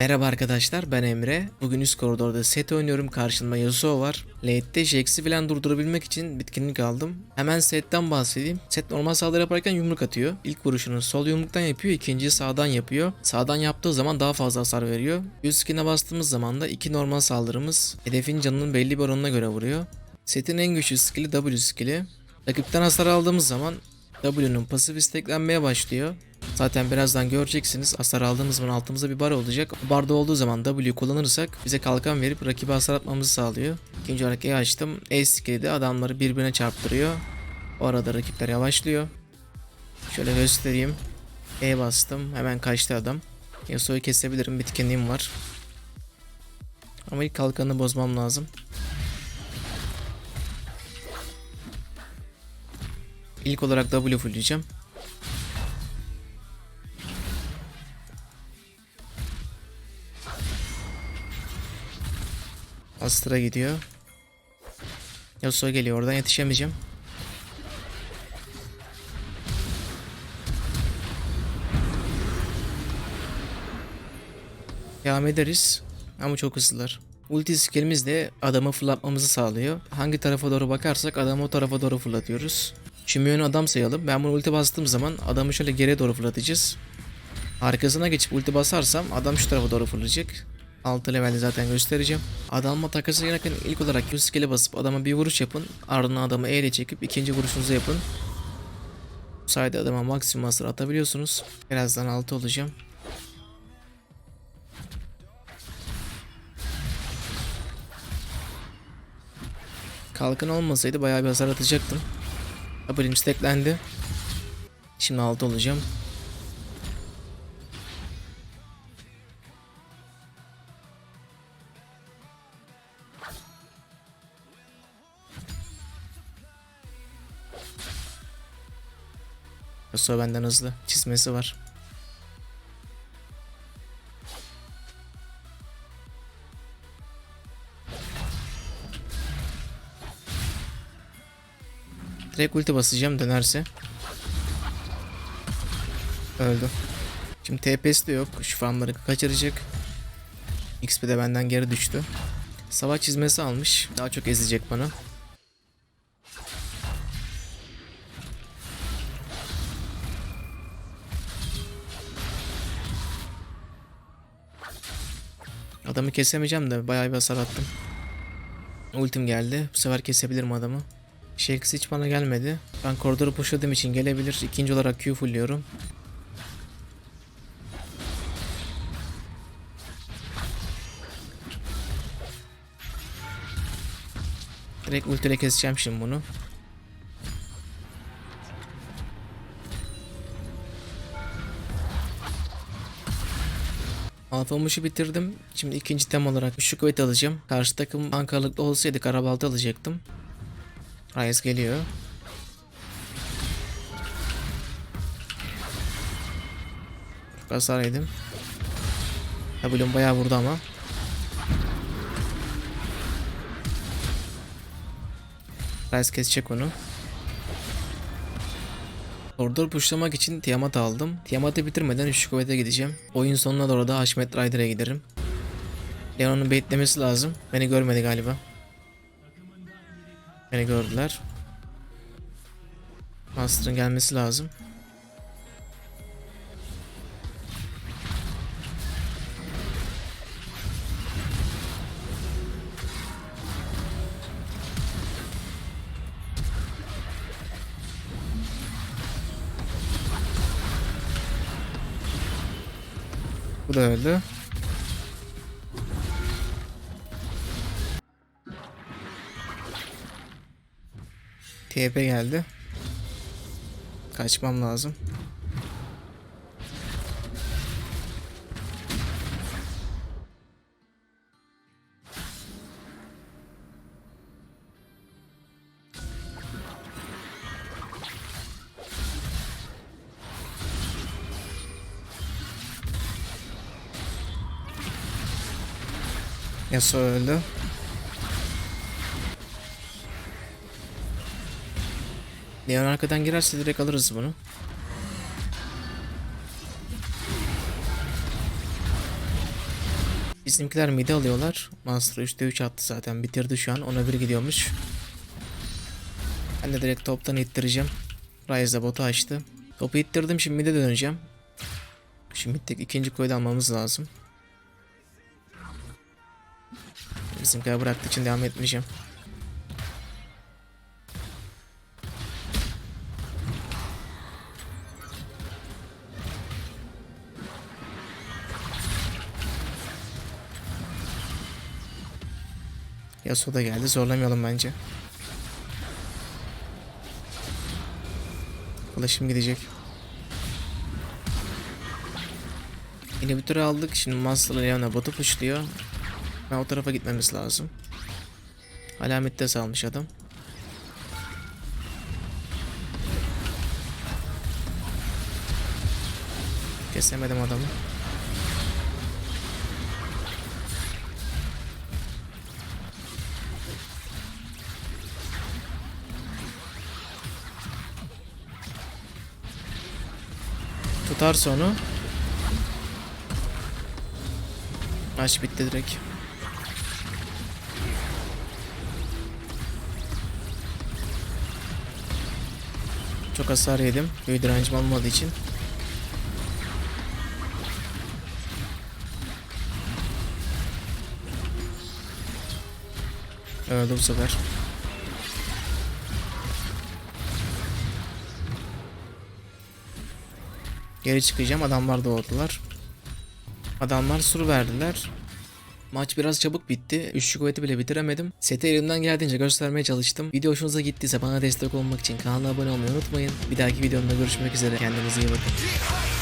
Merhaba arkadaşlar ben Emre. Bugün üst koridorda set oynuyorum. Karşımda Yasuo var. Late'de Jax'i falan durdurabilmek için bitkinlik aldım. Hemen setten bahsedeyim. Set normal saldırı yaparken yumruk atıyor. İlk vuruşunu sol yumruktan yapıyor. ikinciyi sağdan yapıyor. Sağdan yaptığı zaman daha fazla hasar veriyor. Üst skin'e bastığımız zaman da iki normal saldırımız hedefin canının belli bir oranına göre vuruyor. Setin en güçlü skill'i W skill'i. Rakipten hasar aldığımız zaman W'nun pasif isteklenmeye başlıyor. Zaten birazdan göreceksiniz hasar aldığımız zaman altımızda bir bar olacak. Barda olduğu zaman W kullanırsak bize kalkan verip rakibe hasar atmamızı sağlıyor. İkinci olarak E açtım. E skill'i adamları birbirine çarptırıyor. O arada rakipler yavaşlıyor. Şöyle göstereyim. E bastım. Hemen kaçtı adam. Yasuo'yu kesebilirim. Bitkinliğim var. Ama ilk kalkanını bozmam lazım. İlk olarak W fullleyeceğim. Astra gidiyor. Yasuo geliyor oradan yetişemeyeceğim. Devam ederiz. Ama çok hızlılar. Ulti skillimiz de adamı fırlatmamızı sağlıyor. Hangi tarafa doğru bakarsak adamı o tarafa doğru fırlatıyoruz. Ön adam sayalım. Ben bunu ulti bastığım zaman adamı şöyle geriye doğru fırlatacağız. Arkasına geçip ulti basarsam adam şu tarafa doğru fırlayacak. 6 levelde zaten göstereceğim. Adamla takası girerken ilk olarak skill'e basıp adama bir vuruş yapın. Ardından adamı E ile çekip ikinci vuruşunuzu yapın. Bu sayede adama maksimum hasar atabiliyorsunuz. Birazdan 6 olacağım. Kalkan olmasaydı bayağı bir hasar atacaktım. Haberim steklendi. Şimdi 6 olacağım. Yasuo benden hızlı. Çizmesi var. Direkt ulti basacağım dönerse. Öldü. Şimdi TP'si de yok. Şu farmları kaçıracak. XP de benden geri düştü. Savaş çizmesi almış. Daha çok ezecek bana. Adamı kesemeyeceğim de bayağı bir hasar attım. Ultim geldi. Bu sefer kesebilirim adamı. Shax hiç bana gelmedi. Ben koridoru pushladığım için gelebilir. İkinci olarak Q fullliyorum. Direkt ultiyle keseceğim şimdi bunu. Alfa Muş'u bitirdim. Şimdi ikinci tem olarak şu kuvvet alacağım. Karşı takım Ankara'lıklı olsaydı Karabaltı alacaktım. Ryze geliyor. Çok hasar yedim. W'm bayağı vurdu ama. Ryze kesecek onu. Koridor pushlamak için Tiamat aldım. Tiamat'ı bitirmeden 3 kuvvete gideceğim. Oyun sonuna doğru da Haşmet Rider'a giderim. Leon'un baitlemesi lazım. Beni görmedi galiba. Beni gördüler. Master'ın gelmesi lazım. Bu da öldü. TP geldi. Kaçmam lazım. Yasuo öldü. Leon arkadan girerse direkt alırız bunu. Bizimkiler midi alıyorlar. Master 3'te 3 attı zaten. Bitirdi şu an. Ona bir gidiyormuş. Ben de direkt toptan ittireceğim. Ryze de botu açtı. Topu ittirdim. Şimdi mid'e döneceğim. Şimdi ikinci koyda almamız lazım. Bizimkiler bıraktığı için devam etmeyeceğim. Yasuo da geldi. Zorlamayalım bence. Flash'ım gidecek. İnhibitörü aldık. Şimdi Master'la Leona botu pushluyor. Ben o tarafa gitmemiz lazım. Alamette salmış adam. Kesemedim adamı. Tutarsa onu. Maç bitti direkt. Çok hasar yedim. Büyü direncim olmadığı için. Öldü bu sefer. Geri çıkacağım. Adamlar doğdular. Adamlar sur verdiler. Maç biraz çabuk bitti. Üçlü kuvveti bile bitiremedim. Seti elimden geldiğince göstermeye çalıştım. Video hoşunuza gittiyse bana destek olmak için kanala abone olmayı unutmayın. Bir dahaki videomda görüşmek üzere. Kendinize iyi bakın.